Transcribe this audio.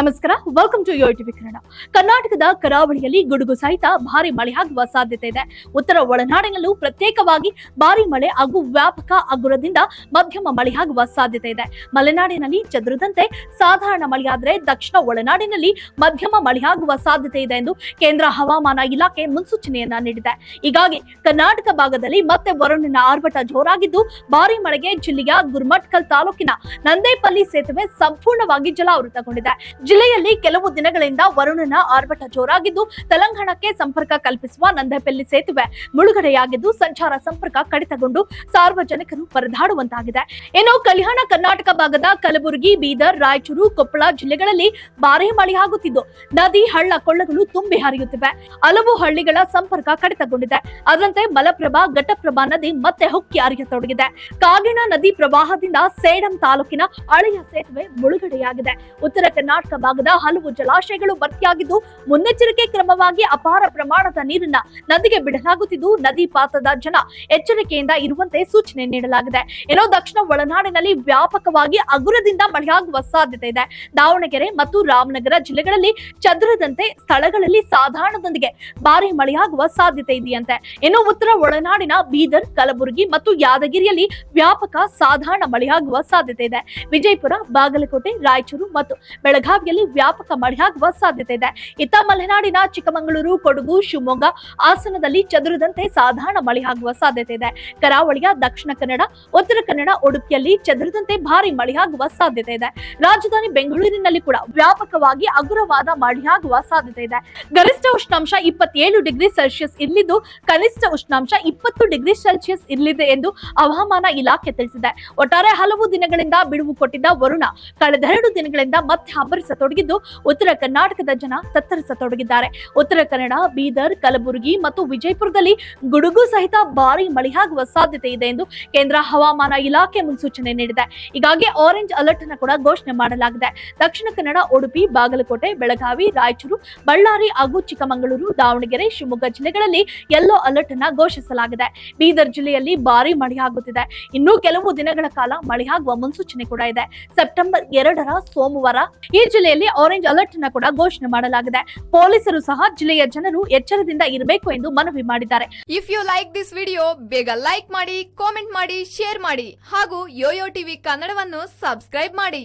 ನಮಸ್ಕಾರ. Welcome to TV Kannada. ಕರ್ನಾಟಕದ ಕರಾವಳಿಯಲ್ಲಿ ಗುಡುಗು ಸಹಿತ ಭಾರಿ ಆಗುವ ಸಾಧ್ಯತೆ ಇದೆ. ಉತ್ತರ ಒಳನಾಡಿನಲ್ಲೂ ಪ್ರತ್ಯೇಕವಾಗಿ ಭಾರಿ ಮಳೆ ಹಾಗೂ ವ್ಯಾಪಕ ಅಗುರದಿಂದ ಮಧ್ಯಮ ಮಳೆಯಾಗುವ ಸಾಧ್ಯತೆ ಇದೆ. ಮಲೆನಾಡಿನಲ್ಲಿ ಚದುರದಂತೆ ಸಾಧಾರಣ ಮಳೆಯಾದರೆ ದಕ್ಷಿಣ ಒಳನಾಡಿನಲ್ಲಿ ಮಧ್ಯಮ ಮಳೆಯಾಗುವ ಸಾಧ್ಯತೆ ಇದೆ ಎಂದು ಕೇಂದ್ರ ಹವಾಮಾನ ಇಲಾಖೆ ಮುನ್ಸೂಚನೆಯನ್ನ ನೀಡಿದೆ. ಹೀಗಾಗಿ ಕರ್ನಾಟಕ ಭಾಗದಲ್ಲಿ ಮತ್ತೆ ವರುಣನ ಆರ್ಭಟ ಜೋರಾಗಿದ್ದು ಭಾರಿ ಮಳೆಗೆ ಜಿಲ್ಲೆಯ ಗುರ್ಮಟ್ಕಲ್ ತಾಲೂಕಿನ ನಂದೇಪಲ್ಲಿ ಸೇತುವೆ ಸಂಪೂರ್ಣವಾಗಿ ಜಲಾವೃತಗೊಂಡಿದೆ. ಜಿಲ್ಲೆಯಲ್ಲಿ ಕೆಲವು ದಿನಗಳಿಂದ ವರುಣನ ಆರ್ಭಟ ಜೋರಾಗಿದ್ದು ತೆಲಂಗಾಣಕ್ಕೆ ಸಂಪರ್ಕ ಕಲ್ಪಿಸುವ ನಂದೇಪಲ್ಲಿ ಸೇತುವೆ ಮುಳುಗಡೆಯಾಗಿದ್ದು ಸಂಚಾರ ಸಂಪರ್ಕ ಕಡಿತಗೊಂಡು ಸಾರ್ವಜನಿಕರು ಪರದಾಡುವಂತಾಗಿದೆ. ಇನ್ನು ಕಲ್ಯಾಣ ಕರ್ನಾಟಕ ಭಾಗದ ಕಲಬುರಗಿ, ಬೀದರ್, ರಾಯಚೂರು, ಕೊಪ್ಪಳ ಜಿಲ್ಲೆಗಳಲ್ಲಿ ಭಾರೀ ಮಳೆಯಾಗುತ್ತಿದ್ದು ನದಿ, ಹಳ್ಳ, ಕೊಳ್ಳಗಳು ತುಂಬಿ ಹರಿಯುತ್ತಿವೆ. ಹಲವು ಹಳ್ಳಿಗಳ ಸಂಪರ್ಕ ಕಡಿತಗೊಂಡಿದೆ. ಅದರಂತೆ ಮಲಪ್ರಭಾ, ಘಟಪ್ರಭಾ ನದಿ ಮತ್ತೆ ಹೊಕ್ಕಿ ಹರಿಯತೊಡಗಿದೆ. ಕಾಗಿಣ ನದಿ ಪ್ರವಾಹದಿಂದ ಸೇಡಂ ತಾಲೂಕಿನ ಹಳೆಯ ಸೇತುವೆ ಮುಳುಗಡೆಯಾಗಿದೆ. ಉತ್ತರ ಕರ್ನಾಟಕ ಭಾಗದ ಹಲವು ಜಲಾಶಯಗಳು ಭರ್ತಿಯಾಗಿದ್ದು, ಮುನ್ನೆಚ್ಚರಿಕೆ ಕ್ರಮವಾಗಿ ಅಪಾರ ಪ್ರಮಾಣದ ನೀರನ್ನ ನದಿಗೆ ಬಿಡಲಾಗುತ್ತಿದ್ದು, ನದಿ ಪಾತ್ರದ ಜನ ಎಚ್ಚರಿಕೆಯಿಂದ ಇರುವಂತೆ ಸೂಚನೆ ನೀಡಲಾಗಿದೆ. ಏನೋ ದಕ್ಷಿಣ ಒಳನಾಡಿನಲ್ಲಿ ವ್ಯಾಪಕವಾಗಿ ಅಗುರದಿಂದ ಮಳೆಯಾಗುವ ಸಾಧ್ಯತೆ ಇದೆ. ದಾವಣಗೆರೆ ಮತ್ತು ರಾಮನಗರ ಜಿಲ್ಲೆಗಳಲ್ಲಿ ಚದುರದಂತೆ ಸ್ಥಳಗಳಲ್ಲಿ ಸಾಧಾರಣದೊಂದಿಗೆ ಭಾರಿ ಮಳೆಯಾಗುವ ಸಾಧ್ಯತೆ ಇದೆಯಂತೆ. ಇನ್ನು ಉತ್ತರ ಒಳನಾಡಿನ ಬೀದರ್, ಕಲಬುರಗಿ ಮತ್ತು ಯಾದಗಿರಿಯಲ್ಲಿ ವ್ಯಾಪಕ ಸಾಧಾರಣ ಮಳೆಯಾಗುವ ಸಾಧ್ಯತೆ ಇದೆ. ವಿಜಯಪುರ, ಬಾಗಲಕೋಟೆ, ರಾಯಚೂರು ಮತ್ತು ಬೆಳಗಾವಿಯಲ್ಲಿ ವ್ಯಾಪಕ ಮಳೆಯಾಗುವ ಸಾಧ್ಯತೆ ಇದೆ. ಇತ್ತ ಮಲೆನಾಡಿನ ಚಿಕ್ಕಮಗಳೂರು, ಕೊಡಗು, ಶಿವಮೊಗ್ಗ ಹಾಸನದಲ್ಲಿ ಚದುರದಂತೆ ಸಾಧಾರಣ ಮಳೆಯಾಗುವ ಸಾಧ್ಯತೆ ಇದೆ. ಕರಾವಳಿಯ ದಕ್ಷಿಣ ಕನ್ನಡ, ಉತ್ತರ ಕನ್ನಡ, ಉಡುಪಿಯಲ್ಲಿ ಚದುರದಂತೆ ಭಾರಿ ಮಳೆಯಾಗುವ ಸಾಧ್ಯತೆ ಇದೆ. ರಾಜಧಾನಿ ಬೆಂಗಳೂರಿನಲ್ಲಿ ಕೂಡ ವ್ಯಾಪಕವಾಗಿ ಅಗುರವಾದ ಮಳೆಯಾಗುವ ಸಾಧ್ಯತೆ ಇದೆ. ಗರಿಷ್ಠ ಉಷ್ಣಾಂಶ ಇಪ್ಪತ್ತೇಳು ಡಿಗ್ರಿ ಸೆಲ್ಸಿಯಸ್ ಇರಲಿದ್ದು ಕನಿಷ್ಠ ಉಷ್ಣಾಂಶ ಇಪ್ಪತ್ತು ಡಿಗ್ರಿ ಸೆಲ್ಸಿಯಸ್ ಇರಲಿದೆ ಎಂದು ಹವಾಮಾನ ಇಲಾಖೆ ತಿಳಿಸಿದೆ. ಒಟ್ಟಾರೆ ಹಲವು ದಿನಗಳಿಂದ ಬಿಡುವು ಕೊಟ್ಟಿದ್ದ ವರುಣ ಕಳೆದೆರಡು ದಿನಗಳಿಂದ ಮತ್ತೆ ಅಬ್ಬರಿಸತೊಡಗಿದ್ದು ಉತ್ತರ ಕರ್ನಾಟಕದ ಜನ ತತ್ತರಿಸತೊಡಗಿದ್ದಾರೆ. ಉತ್ತರ ಕನ್ನಡ, ಬೀದರ್, ಕಲಬುರಗಿ ಮತ್ತು ವಿಜಯಪುರದಲ್ಲಿ ಗುಡುಗು ಸಹಿತ ಭಾರಿ ಮಳೆಯಾಗುವ ಸಾಧ್ಯತೆ ಇದೆ ಎಂದು ಕೇಂದ್ರ ಹವಾಮಾನ ಇಲಾಖೆ ಮುನ್ಸೂಚನೆ ನೀಡಿದೆ. ಹೀಗಾಗಿ ಆರೆಂಜ್ ಅಲರ್ಟ್ ಅನ್ನು ಕೂಡ ಘೋಷಣೆ ಮಾಡಲಾಗಿದೆ. ದಕ್ಷಿಣ ಕನ್ನಡ, ಉಡುಪಿ, ಬಾಗಲಕೋಟೆ, ಬೆಳಗಾವಿ, ರಾಯಚೂರು, ಬಳ್ಳಾರಿ ಹಾಗೂ ಚಿಕ್ಕಮಗಳೂರು, ದಾವಣಗೆರೆ, ಶಿವಮೊಗ್ಗ ಜಿಲ್ಲೆಗಳಲ್ಲಿ ಯೆಲ್ಲೋ ಅಲರ್ಟ್ ಅನ್ನ ಘೋಷಿಸಲಾಗಿದೆ. ಬೀದರ್ ಜಿಲ್ಲೆಯಲ್ಲಿ ಭಾರಿ ಮಳೆಯಾಗುತ್ತಿದೆ ಇನ್ನೂ ಕೆಲವು ದಿನಗಳ ಕಾಲ ಮಳೆಯಾಗುವ ಮುನ್ಸೂಚನೆ ಕೂಡ ಇದೆ. ಸೆಪ್ಟೆಂಬರ್ ಎರಡರ ಸೋಮವಾರ ಈ ಜಿಲ್ಲೆಯಲ್ಲಿ ಆರೆಂಜ್ ಅಲರ್ಟ್ನ ಕೂಡ ಘೋಷಣೆ ಮಾಡಲಾಗಿದೆ. ಪೊಲೀಸರು ಸಹ ಜಿಲ್ಲೆಯ ಜನರು ಎಚ್ಚರದಿಂದ ಇರಬೇಕು ಎಂದು ಮನವಿ ಮಾಡಿದ್ದಾರೆ. If you like this video ಬೇಗ ಲೈಕ್ ಮಾಡಿ ಕಾಮೆಂಟ್ ಮಾಡಿ ಶೇರ್ ಮಾಡಿ ಹಾಗೂ ಯೋಯೋ ಟಿವಿ ಕನ್ನಡವನ್ನು ಸಬ್ಸ್ಕ್ರೈಬ್ ಮಾಡಿ.